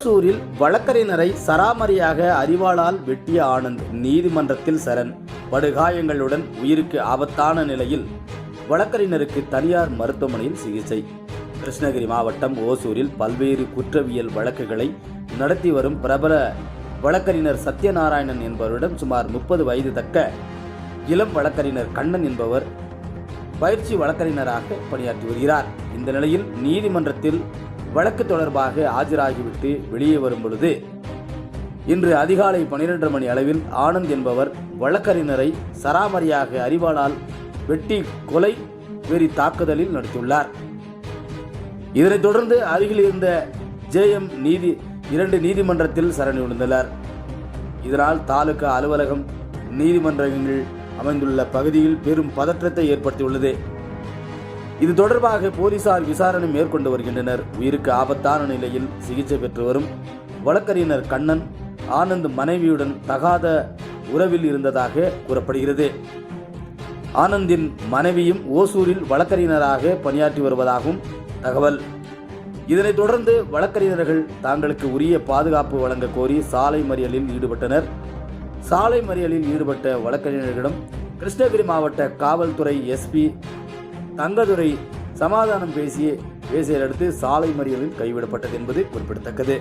ஓசூரில் வழக்கறிஞரை சராமரியாக அறிவாளால் வெட்டிய ஆனந்த் நீதிமன்றத்தில் சரண். படுகாயங்களுடன் உயிருக்கு ஆபத்தான நிலையில் வழக்கறிஞருக்கு தனியார் மருத்துவமனையில் சிகிச்சை. கிருஷ்ணகிரி மாவட்டம் ஓசூரில் பல்வேறு குற்றவியல் வழக்குகளை நடத்தி வரும் பிரபல வழக்கறிஞர் சத்யநாராயணன் என்பவரிடம் சுமார் முப்பது வயது தக்க இளம் வழக்கறிஞர் கண்ணன் என்பவர் பயிற்சி வழக்கறிஞராக பணியாற்றி வருகிறார். இந்த நிலையில் நீதிமன்றத்தில் வழக்கு தொடர்பாக ஆஜராகிவிட்டு வெளியே வரும் பொழுது இன்று அதிகாலை பனிரெண்டு மணி அளவில் ஆனந்த் என்பவர் வழக்கறிஞரை சராமரியாக அறிவாளால் வெட்டி கொலை வெறி தாக்குதலில் நடத்தியுள்ளார் இதனைத் தொடர்ந்து அருகில் இருந்த ஜேஎம் நீதி இரண்டு நீதிமன்றத்தில் சரணி விழுந்தனர். இதனால் தாலுகா அலுவலகம் நீதிமன்றங்கள் அமைந்துள்ள பகுதியில் பெரும் பதற்றத்தை ஏற்படுத்தியுள்ளது. இது தொடர்பாக போலீசார் விசாரணை மேற்கொண்டு வருகின்றனர். உயிருக்கு ஆபத்தான நிலையில் சிகிச்சை பெற்று வரும் வழக்கறிஞர் கண்ணன் ஆனந்த் மனைவியுடன் தகாத உறவில் இருந்ததாக கூறப்படுகிறது. ஆனந்தின் மனைவியும் ஓசூரில் வழக்கறிஞராக பணியாற்றி வருவதாகவும் தகவல். இதனைத் தொடர்ந்து வழக்கறிஞர்கள் தாங்களுக்கு உரிய பாதுகாப்பு வழங்க கோரி சாலை மறியலில் ஈடுபட்டனர். சாலை மறியலில் ஈடுபட்ட வழக்கறிஞர்களிடம் கிருஷ்ணகிரி மாவட்ட காவல்துறை எஸ்பி தங்கதுரை சமாதானம் பேசிய பேசியதையடுத்து சாலை மறியலில் கைவிடப்பட்டது என்பது குறிப்பிடத்தக்கது.